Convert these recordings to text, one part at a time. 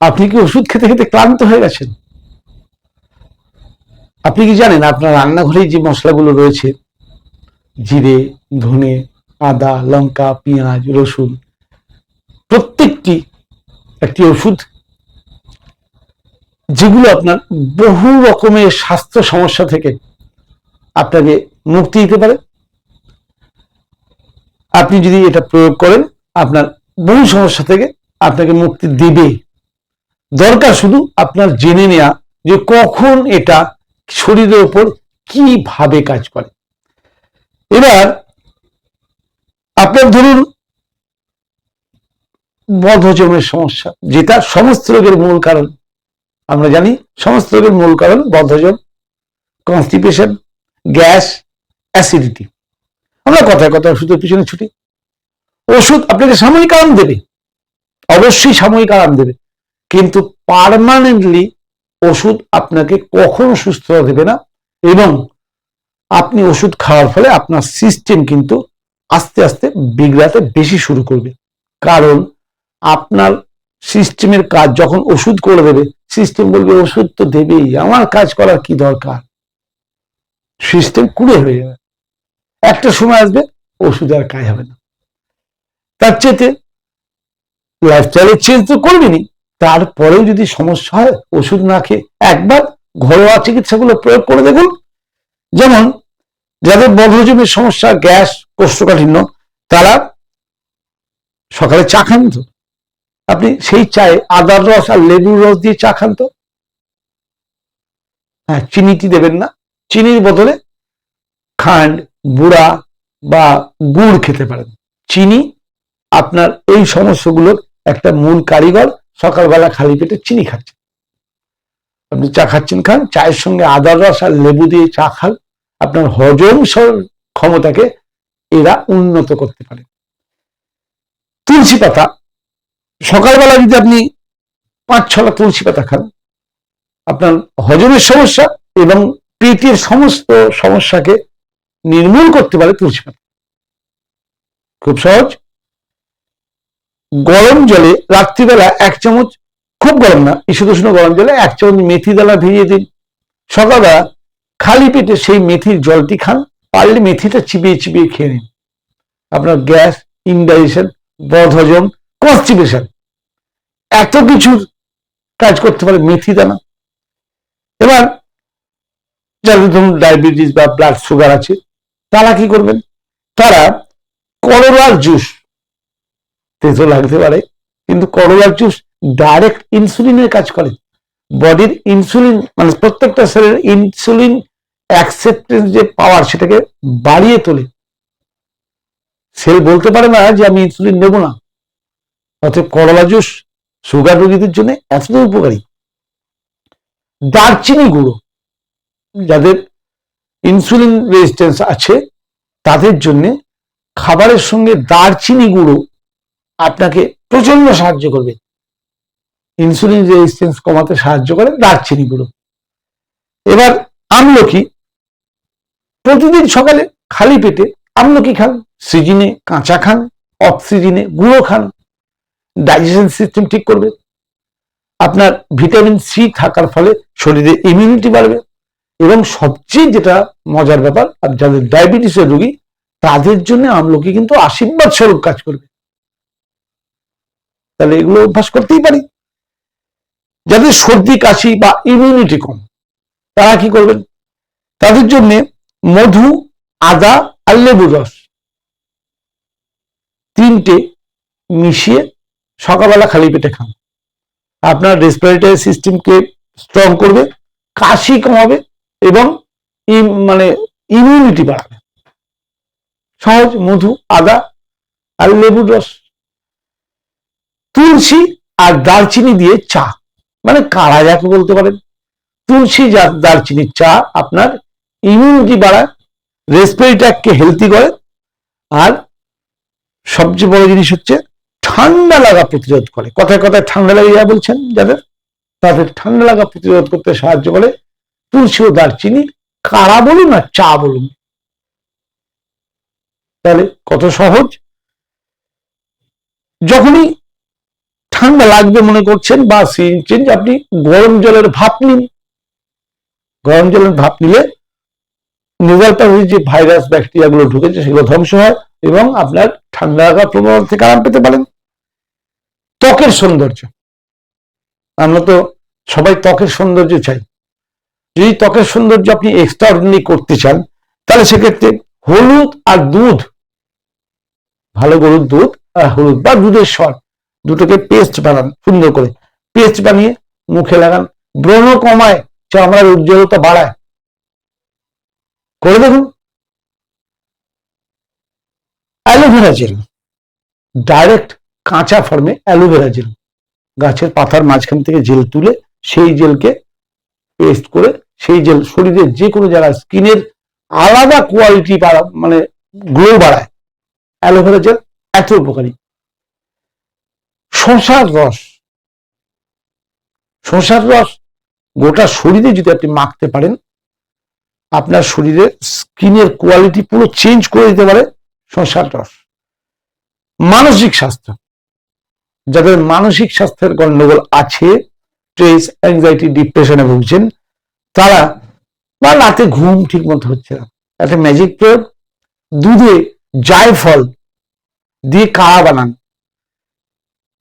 আপনি কি ওষুধ খেতে খেতে ক্লান্ত হয়ে গেছেন? আপনি কি জানেন আপনার রান্নাঘরে যে মশলাগুলো রয়েছে? জিরে, ধনে, আদা, লঙ্কা, পেঁয়াজ, রসুন, প্রত্যেকটি একটি ওষুধ যেগুলো আপনার বহু রকমের স্বাস্থ্য সমস্যা থেকে আপনাকে মুক্তি দিতে পারে। আপনি যদি এটা প্রয়োগ করেন, আপনার বহু সমস্যা থেকে আপনাকে মুক্তি দেবে। দরকার শুধু আপনার জেনে নেওয়া যে কখন এটা শরীরের উপর কীভাবে কাজ করে। এবার আপনার ধরুন বদহজমের সমস্যা, যেটা সমস্ত রোগের মূল কারণ। আমরা জানি সমস্ত রোগের মূল কারণ বদহজম কনস্টিপেশন গ্যাস অ্যাসিডিটি আমরা কথায় কথা ওষুধের পিছনে ছুটি। ওষুধ আপনাকে সাময়িক আরাম দেবে। অবশ্যই সাময়িক আরাম দেবে। কিন্তু পারমানেন্টলি ওষুধ আপনাকে কখনো সুস্থতা দেবে না এবং আপনি ওষুধ খাওয়ার ফলে আপনার সিস্টেম কিন্তু আস্তে আস্তে বিগড়াতে বেশি শুরু করবে। কারণ আপনার সিস্টেমের কাজ যখন ওষুধ করে দেবে সিস্টেম বলবে, ওষুধ তো দেবেই, আমার কাজ করার কি দরকার? সিস্টেম কুড়ে হয়ে যাবে। একটা সময় আসবে, ওষুধ আর কাজ হবে না। তার চেয়ে লাইফস্টাইলের চেঞ্জ তো করবেনি তারপরেও যদি সমস্যা হয়, ওষুধ না খেয়ে একবার ঘরোয়া চিকিৎসাগুলো প্রয়োগ করে দেখুন। যেমন, যাদের বদহজমের সমস্যা, গ্যাস, কোষ্ঠকাঠিন্য, তারা সকালে চা খান তো। আপনি সেই চায়ে আদার রস আর লেবুর রস দিয়ে চা খান তো। হ্যাঁ চিনিটি দেবেন না। চিনির বদলে খান্ড বুড়া বা গুড় খেতে পারেন। চিনি আপনার এই সমস্যাগুলোর একটা মূল কারিগর। সকালবেলা খালি পেটে চিনি খাচ্ছেন আপনি চা খাচ্ছেন, খান, চায়ের সঙ্গে আদার রস আর লেবু দিয়ে চা খান। আপনার হজম ক্ষমতাকে এরা উন্নত করতে পারে। তুলসী পাতা, সকালবেলা যদি আপনি পাঁচ ছটা তুলসী পাতা খান, আপনার হজমের সমস্যা এবং পেটের সমস্ত সমস্যাকে নির্মূল করতে পারে তুলসী পাতা। খুব সহজ। গরম জলে রাত্রিবেলা এক চামচ, খুব গরম না ঈষদ গরম জলে এক চামচ মেথি দানা ভিজিয়ে দিন। সকালবেলা খালি পেটে সেই মেথির জলটি খান, পারলে মেথিটা চিবিয়ে চিবিয়ে খেয়ে নিন। আপনার গ্যাস, ইনডাইজেশন, বদহজম, কনস্টিপেশন, এত কিছুর কাজ করতে পারে মেথি দানা। এবার যাদের ধরুন ডায়াবেটিস বা ব্লাড সুগার আছে, তারা কি করবেন? তারা করলার জুস তেতো লাগতে পারে, কিন্তু করলার জুস ডাইরেক্ট ইনসুলিনের কাজ করে। বডির ইনসুলিন মানে প্রত্যেকটা সেলের ইনসুলিন অ্যাকসেপ্টেন্স যে পাওয়ার সেটাকে বাড়িয়ে তোলে। সেল বলতে পারে না যে আমি ইনসুলিন নেব না। অতএব করলা জুস সুগার রোগীদের জন্য এতটাই উপকারী। দারচিনি গুঁড়ো, যাদের ইনসুলিন রেজিস্ট্যান্স আছে, তাদের জন্য খাবারের সঙ্গে দারচিনি গুঁড়ো আপনাকে প্রচণ্ড সাহায্য করবে। ইনসুলিন রেজিস্ট্যান্স কমাতে সাহায্য করে দারচিনি গুঁড়ো। এবার আমলকি, প্রতিদিন সকালে খালি পেটে আমলকি খান, সিজিনে কাঁচা খান অফ সিজনে গুঁড়ো খান ডাইজেশন সিস্টেম ঠিক করবে। আপনার ভিটামিন সি থাকার ফলে শরীরে ইমিউনিটি বাড়বে এবং সবচেয়ে যেটা মজার ব্যাপার, আর যাদের ডায়াবেটিসের রোগী, তাদের জন্য আমলকি কিন্তু আশীর্বাদ স্বরূপ কাজ করবে। তাহলে এগুলো অভ্যাস করতেই পারি। যাদের সর্দি, কাশি বা ইমিউনিটি কম, তারা কি করবেন? তাদের জন্য মধু, আদা আর লেবুর রস তিনটে মিশিয়ে সকালবেলা খালি পেটে খান। আপনার রেসপিরেটরি সিস্টেমকে স্ট্রং করবে, কাশি কমাবে এবং মানে ইমিউনিটি বাড়াবে। সহজ মধু, আদা আর লেবুর রস। তুলসী আর দারচিনি দিয়ে চা। মানে কারা যাকে বলতে পারেন। তুলসী যা- দারচিনির চা আপনার ইমিউনিটি বাড়ায় রেসপিরেটরকে হেলদি করে, আর সবচেয়ে বড় জিনিস হচ্ছে ঠান্ডা লাগা প্রতিরোধ করে। কথায় কথায় ঠান্ডা লাগে যা বলছেন যাদের, তাদের ঠান্ডা লাগা প্রতিরোধ করতে সাহায্য করে তুলসী ও দারচিনি। কারা বলুন আর চা বলুন। তাহলে কত সহজ। যখনই লাগবে মনে করছেন, বা সিজন চেঞ্জ আপনি গরম জলের ভাপ নিন। গরম জলের ভাপ নিলে নেজাল পাসে যে ভাইরাস ব্যাকটেরিয়া গুলো ঢুকেছে, সেগুলো ধ্বংস হয় এবং আপনার ঠান্ডা লাগার প্রবণতা থেকে আরাম পেতে পারেন। ত্বকের সৌন্দর্য। আমরা তো সবাই ত্বকের সৌন্দর্য চাই। যদি ত্বকের সৌন্দর্য আপনি এক্সট্রা করতে চান, তাহলে সেক্ষেত্রে হলুদ আর দুধ, ভালো গরুর দুধ আর হলুদ বা দুধের স্বর। দুটোকে পেস্ট বানান, সুন্দর করে। পেস্ট বানিয়ে মুখে লাগান। ব্রণ কমায়, চামড়ার উজ্জ্বলতা বাড়ায়। করে দেখুন। Aloe vera gel. ডাইরেক্ট কাঁচা ফর্মে অ্যালোভেরা জেল। গাছের পাতার মাঝখান থেকে জেল তুলে সেই জেলকে পেস্ট করে সেই জেল শরীরের যে কোনো জায়গায় স্কিনের আলাদা কোয়ালিটি মানে গ্লো বাড়ায়, অ্যালোভেরা জেল এত উপকারী। শশার রস। শশার রস গোটা শরীরে যদি আপনি মাখতে পারেন, আপনার শরীরের স্কিনের কোয়ালিটি পুরো চেঞ্জ করে দিতে পারে শশার রস। মানসিক স্বাস্থ্য। যাদের মানসিক স্বাস্থ্যের গন্ডগোল আছে স্ট্রেস অ্যাংজাইটি ডিপ্রেশনে ভুগছেন, তারা বা রাতে ঘুম ঠিক মতো হচ্ছে না। একটা ম্যাজিক প্রয়োগ দুধে জায়ফল দিয়ে কাড়া বানান।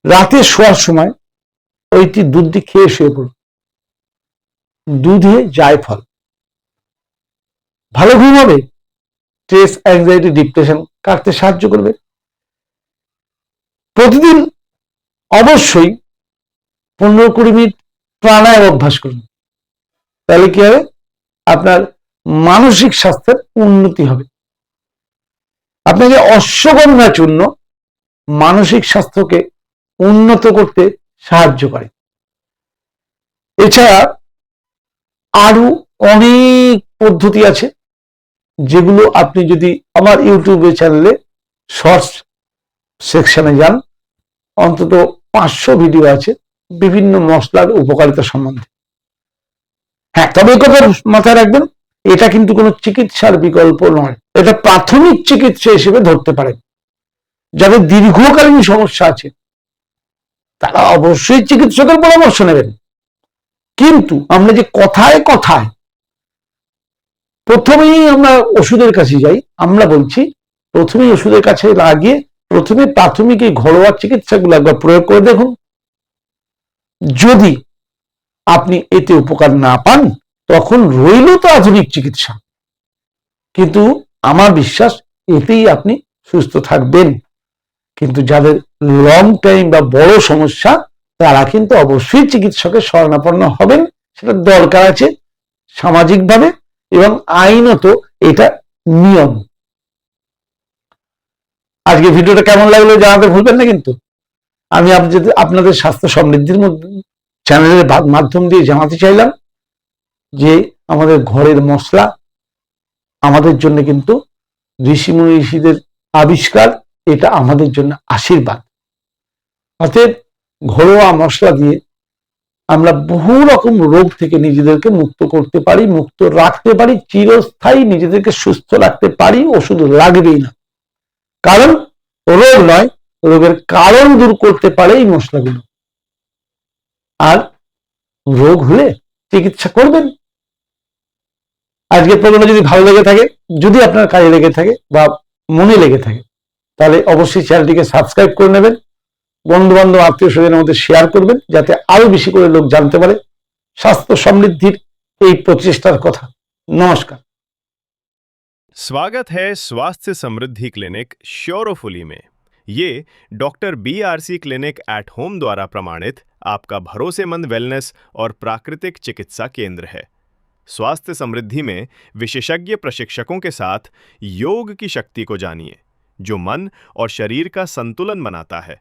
রাতে শোয়ার সময় ওইটি দুধ দিয়ে খেয়ে শুয়ে পড়ুন। দুধে জায়ফল ভালো ঘুম হবে, স্ট্রেস অ্যাংজাইটি ডিপ্রেশন কাটতে সাহায্য করবে। প্রতিদিন অবশ্যই পনেরো কুড়ি মিনিট প্রাণায়াম অভ্যাস করুন। তাহলে কি হবে? আপনার মানসিক স্বাস্থ্যের উন্নতি হবে। আপনাকে অশ্বগন্ধার জন্য মানসিক স্বাস্থ্যকে উন্নত করতে সাহায্য করে। এছাড়া আরও অনেক পদ্ধতি আছে, যেগুলো আপনি যদি আমার ইউটিউবে চ্যানেলে শর্টস সেকশনে যান, অন্তত পাঁচশো ভিডিও আছে বিভিন্ন মশলার উপকারিতা সম্বন্ধে। হ্যাঁ তবে কথা মাথায় রাখবেন, এটা কিন্তু কোনো চিকিৎসার বিকল্প নয়। এটা প্রাথমিক চিকিৎসা হিসেবে ধরতে পারেন। যাদের দীর্ঘকালীন সমস্যা আছে তারা অবশ্যই চিকিৎসকের পরামর্শ নেবেন। কিন্তু আমরা যে কথায় কথায় প্রথমেই আমরা ওষুধের কাছে যাই, আমরা বলছি, প্রথমেই ওষুধের কাছে লাগিয়ে প্রথমে প্রাথমিক এই ঘরোয়া চিকিৎসাগুলো একবার প্রয়োগ করে দেখুন। যদি আপনি এতে উপকার না পান, তখন রইল তো আধুনিক চিকিৎসা। কিন্তু আমার বিশ্বাস, এতেই আপনি সুস্থ থাকবেন। কিন্তু যাদের লং টাইম বা বড় সমস্যা, তারা কিন্তু অবশ্যই চিকিৎসকের শরণাপন্ন হবেন। সেটা দরকার আছে সামাজিকভাবে এবং আইনত এটা নিয়ম। আজকে ভিডিওটা কেমন লাগল জানাতে ভুলবেন না কিন্তু। আমি আপনাদের স্বাস্থ্য সমৃদ্ধির চ্যানেলের মাধ্যম দিয়ে জানাতে চাইলাম যে আমাদের ঘরের মশলা আমাদের জন্য কিন্তু ঋষিমুনি ঋষিদের আবিষ্কার, এটা আমাদের জন্য আশীর্বাদ। অতএব ঘরোয়া মশলা দিয়ে আমরা বহু রকম রোগ থেকে নিজেদেরকে মুক্ত করতে পারি, মুক্ত রাখতে পারি, চিরস্থায়ী নিজেদেরকে সুস্থ রাখতে পারি, ওষুধ লাগবেই না। কারণ রোগ নয়, রোগের কারণ দূর করতে পারে এই মশলাগুলো। আর রোগ হলে চিকিৎসা করবেন। আজকের প্রোগ্রামে যদি ভালো লেগে থাকে, যদি আপনার কাজে লেগে থাকে বা মনে লেগে থাকে, তাহলে অবশ্যই চ্যানেলটিকে সাবস্ক্রাইব করে নেবেন। বন্ধু বান্ধব আত্মীয় স্বজনের মধ্যে শেয়ার করবেন যাতে আরো বেশি করে লোক জানতে পারে স্বাস্থ্য সমৃদ্ধির এই প্রচেষ্টার কথা নমস্কার स्वागत है स्वास्थ्य समृद्धि क्लिनिक श्योरोफुली में ये doctor B R C clinic at home द्वारा प्रमाणित आपका भरोसेमंद वेलनेस और प्राकृतिक चिकित्सा केंद्र है स्वास्थ्य समृद्धि में विशेषज्ञ प्रशिक्षकों के साथ योग की शक्ति को जानिए जो मन और शरीर का संतुलन बनाता है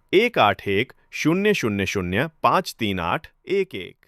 एक आठ एक शून्य शून्य शून्य पाँच तीन आठ एक एक।